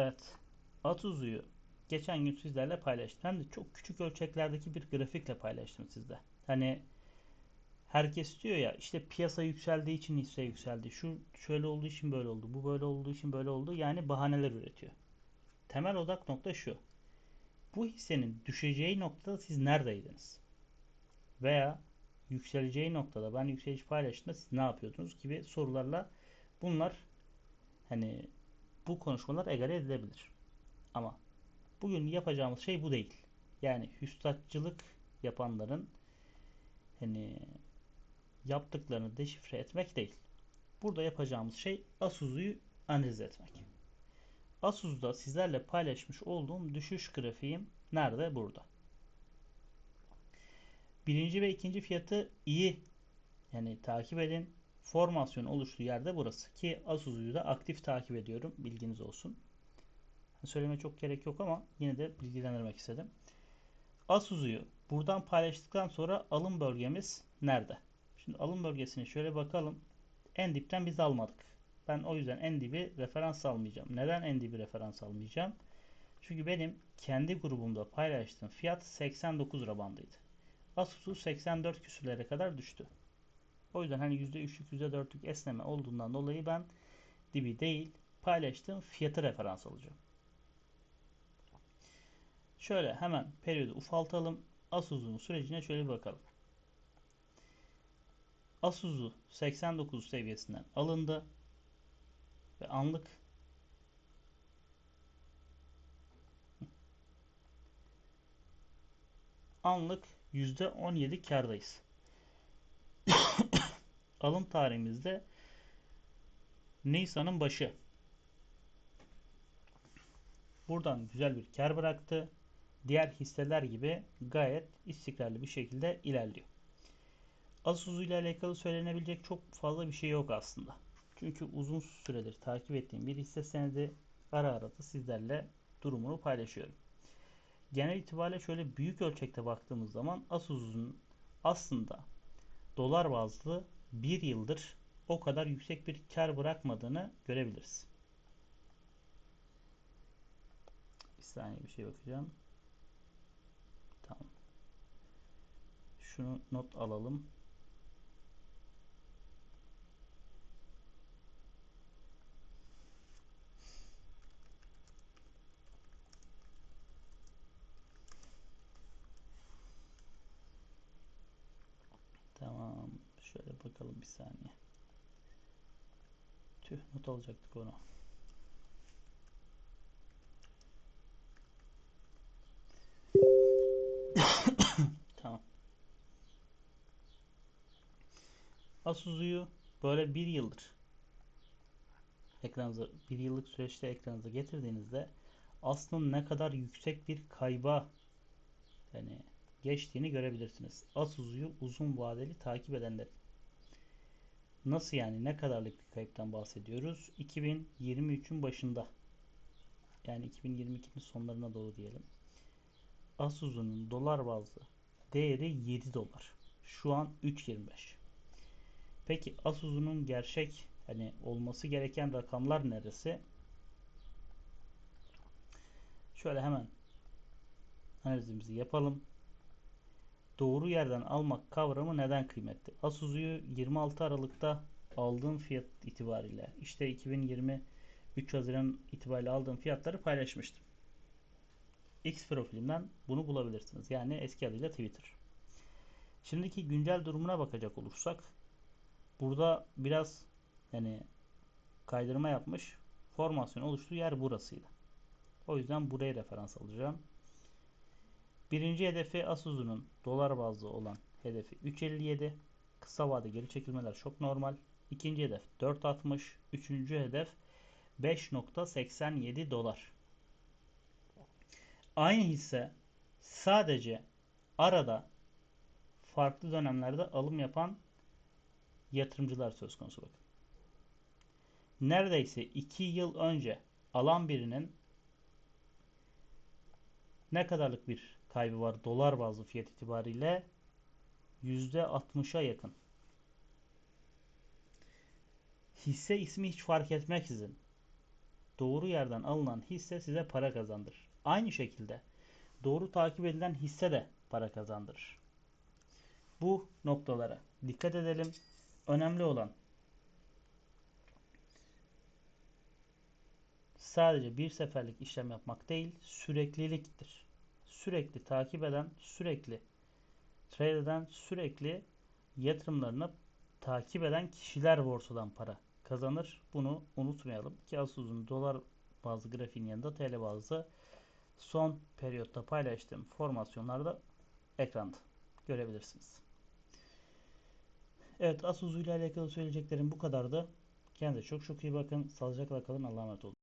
Evet. Atuzu'yu geçen gün sizlerle paylaştım. Hem de çok küçük ölçeklerdeki bir grafikle paylaştım sizde. Hani herkes diyor ya işte piyasa yükseldiği için hisse yükseldi. Şu şöyle olduğu için böyle oldu. Bu böyle olduğu için böyle oldu. Yani bahaneler üretiyor. Temel odak nokta şu. Bu hissenin düşeceği noktada siz neredeydiniz? Veya yükseleceği noktada ben yükseliş paylaştığımda siz ne yapıyordunuz gibi sorularla bunlar hani bu konuşmalar egale edilebilir. Ama bugün yapacağımız şey bu değil. Yani hüstatçılık yapanların hani yaptıklarını deşifre etmek değil. Burada yapacağımız şey Asus'u analiz etmek. Asus'da sizlerle paylaşmış olduğum düşüş grafiğim nerede? Burada. Birinci ve ikinci fiyatı iyi. Yani takip edin. Formasyon oluştuğu yerde burası. Ki Asus'u da aktif takip ediyorum. Bilginiz olsun. Söyleme çok gerek yok ama yine de bilgilendirmek istedim. Asus'u buradan paylaştıktan sonra alım bölgemiz nerede? Şimdi alım bölgesini şöyle bakalım. En dipten biz almadık. Ben o yüzden en dibi referans almayacağım. Neden en dibi referans almayacağım? Çünkü benim kendi grubumda paylaştığım fiyat 89 lira bandıydı. Asus'u 84 küsürlere kadar düştü. O yüzden hani %3'lük %4'lük esneme olduğundan dolayı ben dibi değil paylaştığım fiyatı referans alacağım. Şöyle hemen periyodu ufaltalım. Asus'un sürecine şöyle bir bakalım. Asus'u 89 seviyesinden alındı ve anlık anlık %17 kardayız. Alım tarihimizde Nisan'ın başı. Buradan güzel bir kar bıraktı. Diğer hisseler gibi gayet istikrarlı bir şekilde ilerliyor. Asus ile alakalı söylenebilecek çok fazla bir şey yok aslında. Çünkü uzun süredir takip ettiğim bir hisse senedi ara ara da sizlerle durumunu paylaşıyorum. Genel itibariyle şöyle büyük ölçekte baktığımız zaman Asus'un aslında dolar bazlı bir yıldır o kadar yüksek bir kar bırakmadığını görebiliriz. Bir saniye bir şey bakacağım. Tamam. Şunu not alalım. Tamam. Şöyle bakalım bir saniye. Tüh not alacaktık onu. tamam. Asuzu'yu böyle bir yıldır ekranınıza bir yıllık süreçte ekranınıza getirdiğinizde aslında ne kadar yüksek bir kayba yani geçtiğini görebilirsiniz. Asuzu'yu uzun vadeli takip edenler. Nasıl yani ne kadarlık bir kayıptan bahsediyoruz? 2023'ün başında yani 2022'nin sonlarına doğru diyelim. Asuzu'nun dolar bazlı değeri 7 dolar. Şu an 3.25. Peki Asuzu'nun gerçek hani olması gereken rakamlar neresi? Şöyle hemen analizimizi yapalım. Doğru yerden almak kavramı neden kıymetli? Asuzu'yu 26 Aralık'ta aldığım fiyat itibariyle işte 2020 3 Haziran itibariyle aldığım fiyatları paylaşmıştım. X profilimden bunu bulabilirsiniz. Yani eski adıyla Twitter. Şimdiki güncel durumuna bakacak olursak burada biraz yani kaydırma yapmış formasyon oluştuğu yer burasıydı. O yüzden buraya referans alacağım. Birinci hedefi Asuzu'nun dolar bazlı olan hedefi 3.57. Kısa vade geri çekilmeler çok normal. İkinci hedef 4.60. Üçüncü hedef 5.87 dolar. Aynı hisse sadece arada farklı dönemlerde alım yapan yatırımcılar söz konusu bakın. Neredeyse 2 yıl önce alan birinin ne kadarlık bir kaybı var dolar bazlı fiyat itibariyle %60'a yakın. Hisse ismi hiç fark etmeksizin doğru yerden alınan hisse size para kazandırır. Aynı şekilde doğru takip edilen hisse de para kazandırır. Bu noktalara dikkat edelim. Önemli olan sadece bir seferlik işlem yapmak değil, sürekliliktir. Sürekli takip eden, sürekli trade eden, sürekli yatırımlarını takip eden kişiler borsadan para kazanır. Bunu unutmayalım ki asıl uzun dolar bazlı grafiğin yanında TL bazlı son periyotta paylaştığım formasyonlarda ekranda görebilirsiniz. Evet Asuzu ile alakalı söyleyeceklerim bu kadardı. Kendinize çok çok iyi bakın. Sağlıcakla kalın. Allah'a emanet olun.